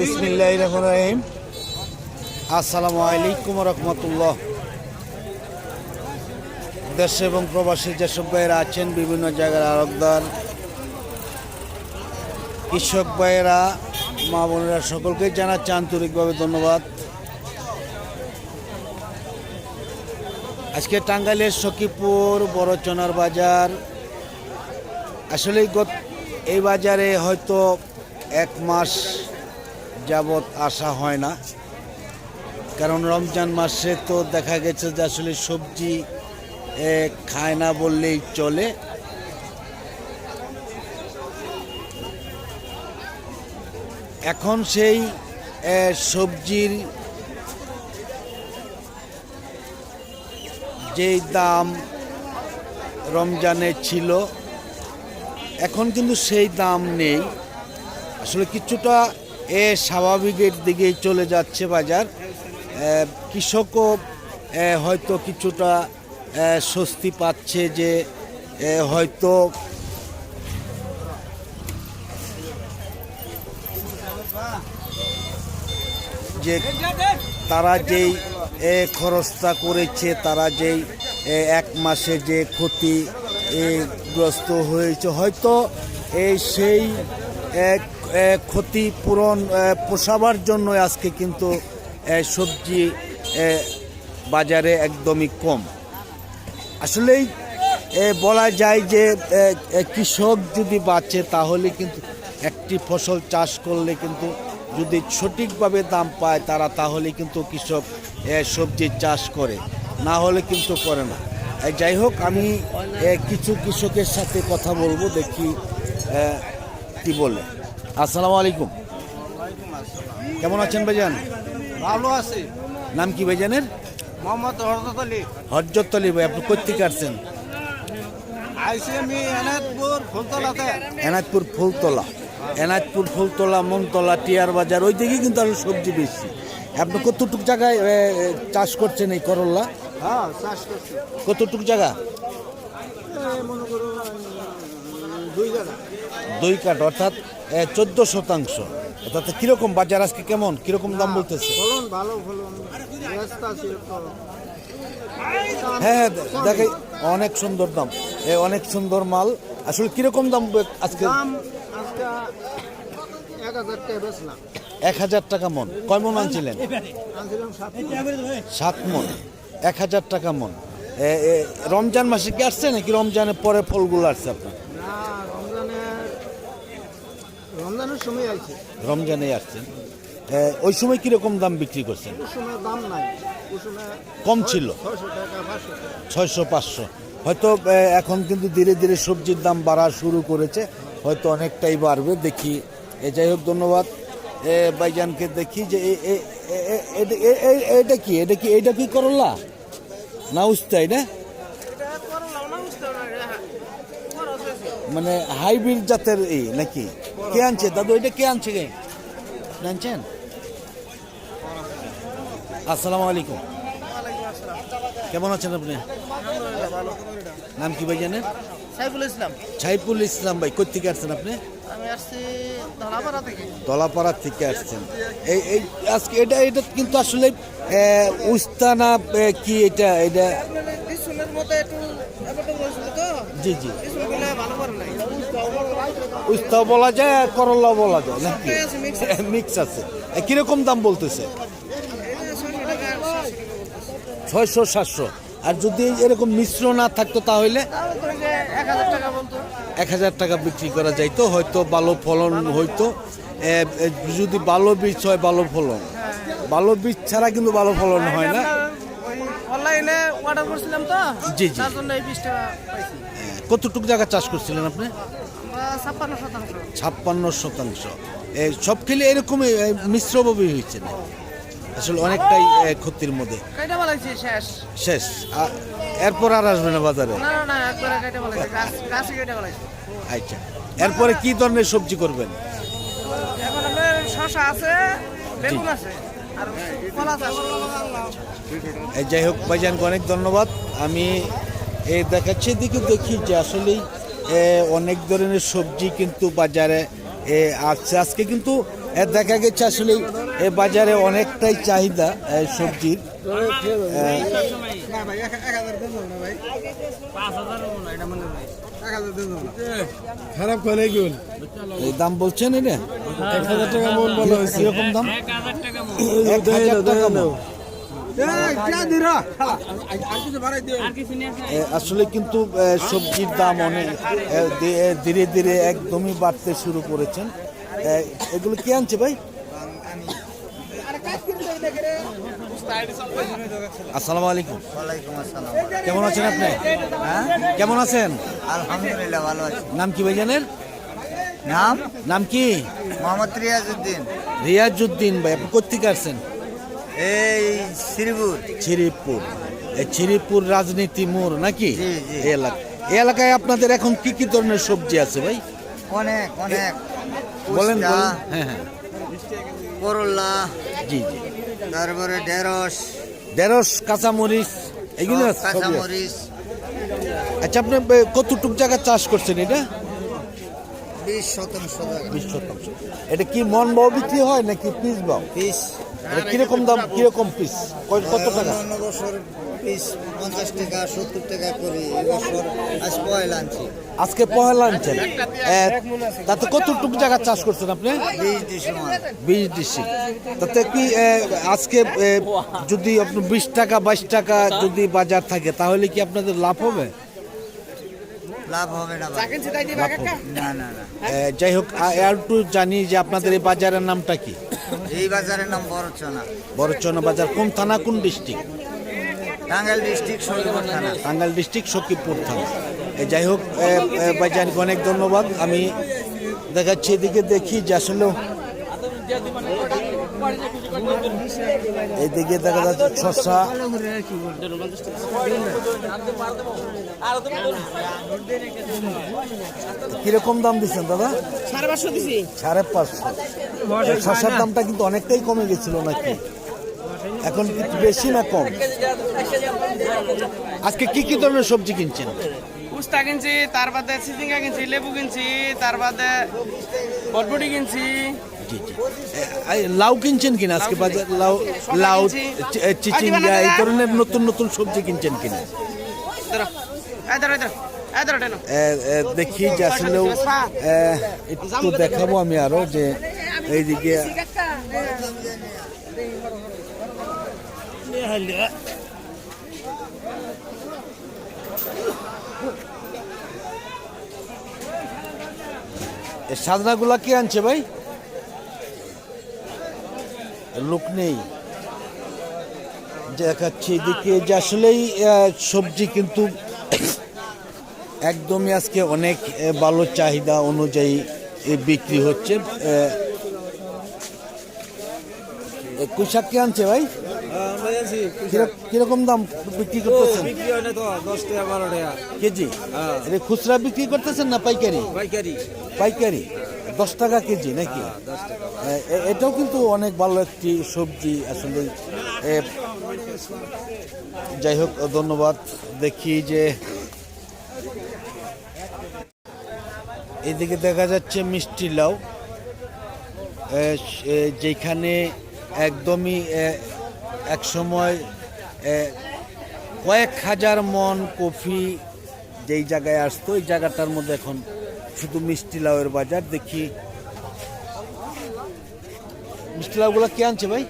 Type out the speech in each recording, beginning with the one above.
বিসমিল্লাহ রহমান রহিম আসসালামু আলাইকুম রহমতুল্লাহ। দেশে এবং প্রবাসী যেসব ভাইয়েরা আছেন, বিভিন্ন জায়গার আরকদার কৃষক ভাইয়েরা, মা বোনেরা সকলকে জানাচ্ছি আন্তরিকভাবে ধন্যবাদ। আজকে টাঙ্গাইলের সখীপুর বড়চনার বাজার। আসলে এই বাজারে হয়তো এক মাস যাবৎ আসা হয় না। কারণ রমজান মাসে তো দেখা গেছে যে আসলে সবজি খায় না বললেই চলে। এখন সেই সবজির যেই দাম রমজানে ছিল, এখন কিন্তু সেই দাম নেই। আসলে কিছুটা এ স্বাভাবিকের দিকেই চলে যাচ্ছে বাজার। কৃষকও হয়তো কিছুটা স্বস্তি পাচ্ছে যে হয়তো যে তারা যেই খরচটা করেছে তারা যেই এক মাসে যে ক্ষতি এ, গ্রস্ত হয়েছে হয়তো এই সেই এক ক্ষতিপূরণ পোষাবার জন্য আজকে কিন্তু সবজি বাজারে একদমই কম। আসলেই বলা যায় যে কৃষক যদি বাঁচে তাহলে কিন্তু একটি ফসল চাষ করলে কিন্তু যদি সঠিকভাবে দাম পায় তারা তাহলে কিন্তু কৃষক এ, সবজির চাষ করে। না হলে কিন্তু করে না। যাই হোক আমি কিছু কৃষকের সাথে কথা বলব দেখি কি বলে। আসসালামু আলাইকুম। কেমন আছেন ভাইজান? ভালো আছি। নাম কি ভাইজানের? মোহাম্মদ হরদত আলী। হরজত আলী ভাই আপনি কোথেকে আসছেন? আইসি আমি এনায়তপুর ফুলতলাতে। এনাজপুর ফুলতলা। এনাজপুর ফুলতলা মনতলা টিয়ার বাজার ওই দিকে কিন্তু আরও সবজি বেশি। আপনি কতটুক জায়গায় চাষ করছেন এই করল্লা? হ্যাঁ চাষ করছি। কতটুক জায়গা। দুই কাঠ অর্থাৎ চোদ্দ শতাংশ। অর্থাৎ কীরকম বাজার আজকে কেমন? কীরকম দাম বলতেছে। হ্যাঁ হ্যাঁ দেখে অনেক সুন্দর দাম। এ, অনেক সুন্দর মাল। আসলে কীরকম দাম আজকে? এক হাজার টাকা মন। কয় মন আনছিলেন? সাত মন। এক হাজার টাকা মন। রমজান মাসে কি আসছে নাকি রমজানের পরে ফলগুলো আসছে আপনার না রমজানের রমজানের সময় আইছে রমজানে আসছেন। ওই সময় কীরকম দাম বিক্রি করছেন? কম ছিল। ছয়শো পাঁচশো হয়তো এখন কিন্তু ধীরে ধীরে সবজির দাম বাড়া শুরু করেছে। হয়তো অনেকটাই বাড়বে। দেখি। এ যাই হোক ধন্যবাদ। এ ভাইজানকে দেখি যে এটা- কি? এটা কি এটা কি করলা? না? উস্তাই না মানে হাইব্রিড জাতের এই নাকি? কে আনছে? দাদু এটা কে আনছে কে জানছেন? আসসালামু আলাইকুম। কেমন আছেন আপনি? নাম কি ভাই জানেন? সাইফুল ইসলাম। সাইফুল ইসলাম ভাই কোথেকে আসছেন আপনি? আমি থেকে। দলাপাড়া থেকে আসছেন। এই এই আজকে এটা এটা কিন্তু আসলে আহ, উস্তা কি এটা এটা? জি জি বিশুনগুলো ভালো করে নাই উস্তাও বলা যায় আর করল্লাও বলা যায় নাকি? মিক্স আছে কীরকম দাম বলতেছে? ছয়শো সাতশো। আর যদি এরকম মিশ্র না থাকতো তাহলে? এক হাজার টাকা বিক্রি করা যাইতো হয়তো ভালো ফলন হইতো। যদি ভালো বীজ হয় ভালো ফলন। ভালো বীজ ছাড়া কিন্তু ভালো ফলন হয় না। অনলাইনে অর্ডার করছিলাম তো জি, জি। কতটুকু জায়গা চাষ করছিলেন আপনি? ছাপ্পান্ন শতাংশ। সব খেলে এরকমই এ, মিশ্রভাবে হয়েছে না। আসলে অনেকটাই ক্ষতির মধ্যে। শেষ। শেষ। এরপর আর আসবে না বাজারে? আচ্ছা। এরপরে কি ধরনের সবজি করবেন? শশা আছে বেগুন আছে যাই হোক ভাইজানকে অনেক ধন্যবাদ। আমি এই দেখাচ্ছি দিকে দেখি যে আসলেই অনেক ধরনের সবজি কিন্তু বাজারে এ, আসছে আজকে কিন্তু এ, দেখা গেছে আসলে এ বাজারে অনেকটাই চাহিদা সবজির। খারাপ করে গুল দাম বলছেন এটা? এক হাজার টাকা মন বলা হয়েছে। কীরকম দাম? এক হাজার টাকা মন। আসলে কিন্তু সবজির দাম অনেক। ধীরে ধীরে একদমই বাড়তে শুরু করেছেন। এগুলো কে আনছে ভাই? আসসালামু আলাইকুম। আসসালাম কেমন আছেন আপনি? কেমন আছেন? আলহামদুলিল্লাহ ভালো আছি। নাম কি ভাইজানের? নাম? নাম কি? মোহাম্মদ রিয়াজউদ্দিন। রিয়াজউদ্দিন ভাই আপনি কোথেকে আসছেন? এই শ্রীপুর। ছিরিপুর এই ছিরিপুর রাজনীতি মোড় নাকি? এলাকা। এলাকায় আপনাদের এখন কি কি ধরনের সবজি আছে ভাই? অনেক অনেক। বলেন হ্যাঁ হ্যাঁ। করল্লা জি জি। তারপরে ঢেঁড়স। ঢেঁড়স কাঁচামরিচ এগুলো কাঁচামরিচ। আচ্ছা আপনি কতটুক জায়গা চাষ করছেন এটা? বিশ শতাংশ বিশ শতাংশ। এটা কি মন বাও বিক্রি হয় নাকি পিস বাও পিস। কীরকম দাম কীরকম পিস কত টাকা? অন্য বছর পিস পঞ্চাশ টাকা সত্তর টাকা করি। এবছর আজ পয়লা আনছি। আজকে পহেলা আনছেন? তাতে কতটুক জায়গা চাষ করছেন আপনি? বিশ ডিসি তাতে কি আজকে যদি আপনি বিশ টাকা বাইশ টাকা যদি বাজার থাকে তাহলে কি আপনাদের লাভ হবে? লাভ হবে না লাভ না না না। যাই হোক আর একটু জানি যে আপনাদের এই বাজারের নামটা কি? এই বাজারের নাম বরচনা বরচনা বাজার কোন থানা কোন ডিস্ট্রিক্ট? টাঙ্গাইল ডিস্ট্রিক্ট সরিপুর থানা। টাঙ্গাইল ডিস্ট্রিক্ট সখীপুর থানা। যাই হোক ভাইজানকে অনেক ধন্যবাদ। আমি দেখাচ্ছি এদিকে দেখি যে আসলে এইদিকে দেখা যাচ্ছে শসা। কীরকম দাম দিচ্ছেন দাদা? সাড়ে পাঁচশো। দিছি শসার দামটা কিন্তু অনেকটাই কমে গেছিল নাকি? এখন বেশি না কম? আজকে কি কি ধরনের সবজি কিনছেন? উস্তা কিনছি, তার বাদে চিচিঙ্গা কিনছি, লেবু কিনছি, তার বাদে বটবটি কিনছি জি জি। লাউ কিনছেন কিনা? আজকে বাজার লাউ লাউ চিচিঙ্গা এই ধরনের নতুন নতুন সবজি কিনছেন কিনা? দেখি যে আসলেও একটু দেখাবো আমি আরও যে এইদিকে সাজনাগুলা কে আনছে ভাই? লোক নেই। দেখাচ্ছি এদিকে যে আসলেই সবজি কিন্তু একদমই আজকে অনেক ভালো চাহিদা অনুযায়ী বিক্রি হচ্ছে। এ কে আনছে ভাই? কীরকম দাম বিক্রি করতেছেন? বিক্রি হয়। কেজি খুচরা বিক্রি করতেছেন না পাইকারি? পাইকারি। পাইকারি? দশ টাকা কেজি নাকি? এ- এটাও কিন্তু অনেক ভালো একটি সবজি আসলে যাই হোক ধন্যবাদ। দেখি যে এদিকে দেখা যাচ্ছে মিষ্টি লাউ। যেখানে একদমই এক সময় কয়েক হাজার মন কফি যেই জায়গায় আসতো ওই জায়গাটার মধ্যে এখন শুধু মিষ্টি লাউয়ের বাজার দেখি। মিষ্টি লাউগুলো কে আনছে ভাই?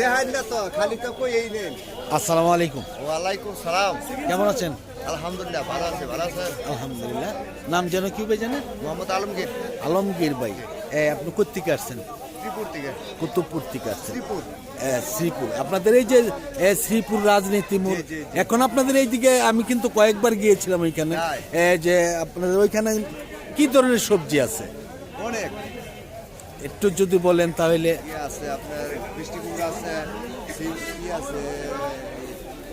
দেখান তো খালি তো কই এই নেন আসসালামু আলাইকুম। ওয়ালাইকুম সালাম। কেমন আছেন? আলহামদুলিল্লাহ ভালো আছে ভালো আছে আলহামদুলিল্লাহ। নাম যেন কি ভাই জানেন? মোহাম্মদ আলমগীর। আলমগীর ভাই। এ, আপনি কোথেকে আসছেন? কুতুবপুর থেকে শ্রীপুর। আপনাদের এই যে শ্রীপুর রাজনীতি মোড়। এখন আপনাদের এইদিকে আমি কিন্তু কয়েকবার গিয়েছিলাম ওইখানে। যে আপনাদের ওইখানে কি ধরনের সবজি আছে? অনেক। একটু যদি বলেন তাহলে। ইয়ে আছে আপনার কুমড়া আছে আছে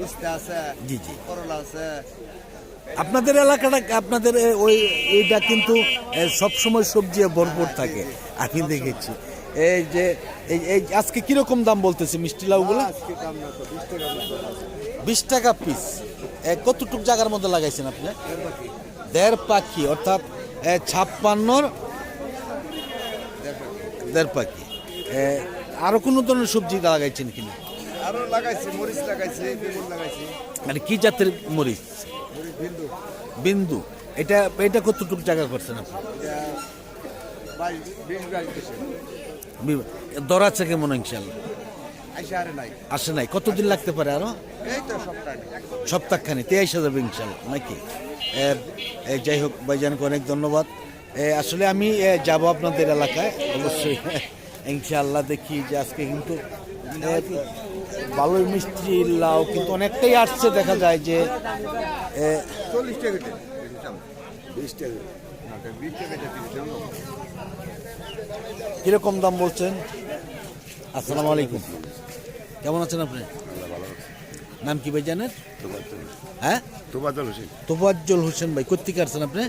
উস্তা আছে জি, জি। করলা আছে। আপনাদের এলাকাটা আপনাদের ওই এইটা কিন্তু সবসময় সবজি ভরপুর থাকে। আমি দেখেছি। এই যে এই আজকে কীরকম দাম বলতেছে মিষ্টি লাউগুলো? বিশ টাকা পিস কতটুক জায়গার মধ্যে লাগাইছেন আপনি? দেড় পাখি। অর্থাৎ ছাপ্পান্নর দেড় পাখি। আরও কোনো ধরনের সবজি লাগাইছেন কিনা? আরও লাগাইছি মরিচ লাগাইছি লাগাইছি। মানে কি জাতের মরিচ? মরিচ বিন্দু। বিন্দু। এটা এটা কতটুকু জায়গা করছেন আপনি? এটা বাইশ বিশ বাইশ দেশে বি- দর আছে কেমন ইনশাল্লাহ আসে নাই। কতদিন লাগতে পারে আরও? সপ্তাহখানি তেইশ হাজার ইনশাল্লাহ নাকি? যাই হোক ভাইজানকে অনেক ধন্যবাদ। আসলে আমি যাব আপনাদের এলাকায় অবশ্যই। ইনশাআল্লাহ দেখি যে আজকে কিন্তু ভালোই মিষ্টি লাউ কিন্তু অনেকটাই আসছে দেখা যায় যে চল্লিশ টাকা বিশ টাকা না তো বিশ টাকা দিতে জানো কীরকম দাম বলছেন? আসসালামু আলাইকুম। কেমন আছেন আপনি? নাম কি ভাই জানেন? হ্যাঁ? তোবাদল হোসেন। তোফাজ্জল হোসেন ভাই কোথেকে আসছেন আপনি?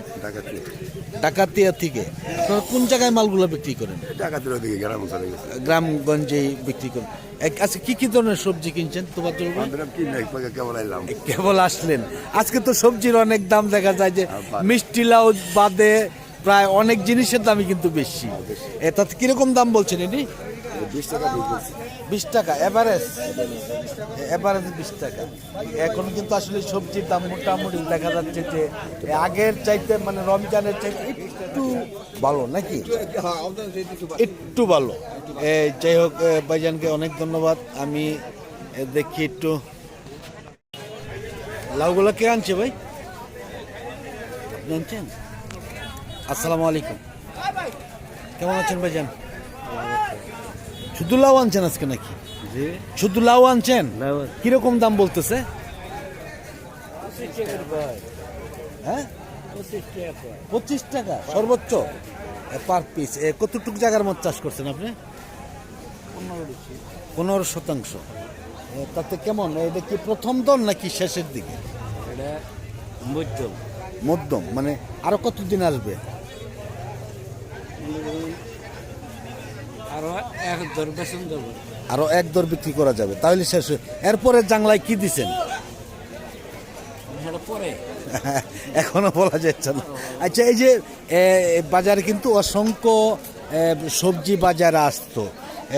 ডাকাতিয়া। থেকে। আপনারা কোন জায়গায় মালগুলো বিক্রি করেন? ডাকাতির ওদিকে গ্রাম গ্রামগঞ্জে বিক্রি করেন। আচ্ছা কি কি ধরনের সবজি কিনছেন আইলাম। কেবল আসলেন। আজকে তো সবজির অনেক দাম দেখা যায় যে মিষ্টি লাউ বাদে প্রায় অনেক জিনিসের দামই কিন্তু বেশি। এটা কীরকম দাম বলছেন এটি? বিশ টাকা এভারেজ? এভারেজ বিশ টাকা। এখন কিন্তু আসলে সবজির দাম মোটামুটি দেখা যাচ্ছে যে আগের চাইতে মানে রমজানের চাইতে একটু ভালো নাকি? একটু ভালো। যাই হোক ভাইজানকে অনেক ধন্যবাদ। আমি দেখি একটু। লাউগুলো কে আনছে ভাই? আপনি আনছেন আসসালামু আলাইকুম। কেমন আছেন ভাইজান? শুধু লাউ আনছেন আজকে নাকি? শুধু লাউ আনছেন? কীরকম দাম বলতেছে? হ্যাঁ? পঁচিশ টাকা সর্বোচ্চ। পার পিস কতটুকু জায়গার মধ্যে চাষ করছেন আপনি? পনেরো শতাংশ। তাতে কেমন? এটা কি প্রথম দল নাকি শেষের দিকে? মধ্যম মানে আরও কতদিন আসবে? আরও এক দর বেতন দেবো আরও এক দর বিক্রি করা যাবে তাহলে শেষ হয়ে- এরপরে জাংলায় কি দিছেন? পরে। এখনও বলা যাচ্ছে না। আচ্ছা এই যে বাজারে কিন্তু অসংখ্য সবজি বাজারে আসতো।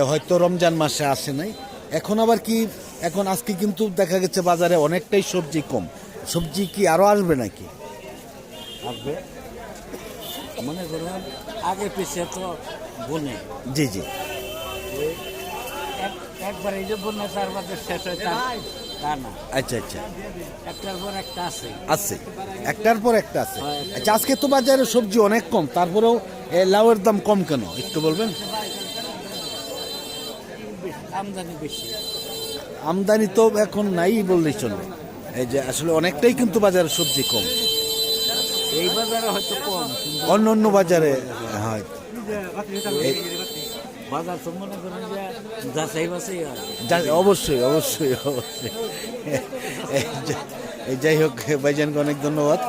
হয়তো রমজান মাসে আসে নাই। এখন আবার কি এখন আজকে কিন্তু দেখা গেছে বাজারে অনেকটাই সবজি কম। সবজি কি আরও আসবে নাকি? আসবে। মনে করুন আগে পিছিয়ে তো বনে। জি জি। এক- একবার এই যে বন্যা তার মধ্যে শেষ হয় তা না। আচ্ছা আচ্ছা। একটার পর একটা আছে। আছে। একটার পর একটা আছে। আচ্ছা আজকে তো বাজারে সবজি অনেক কম তারপরেও লাউয়ের দাম কম কেন একটু বলবেন? আমদানি বেশি। আমদানি তো এখন নাই বললেই চলবে এই যে আসলে অনেকটাই কিন্তু বাজারে সবজি কম। এই বাজারে হয়তো কম অন্য অন্য বাজারে হয়। বাজার তো মনে করেন যে যাচাই বাছাই অবশ্যই অবশ্যই অবশ্যই। যাই হোক ভাইজানকে অনেক ধন্যবাদ।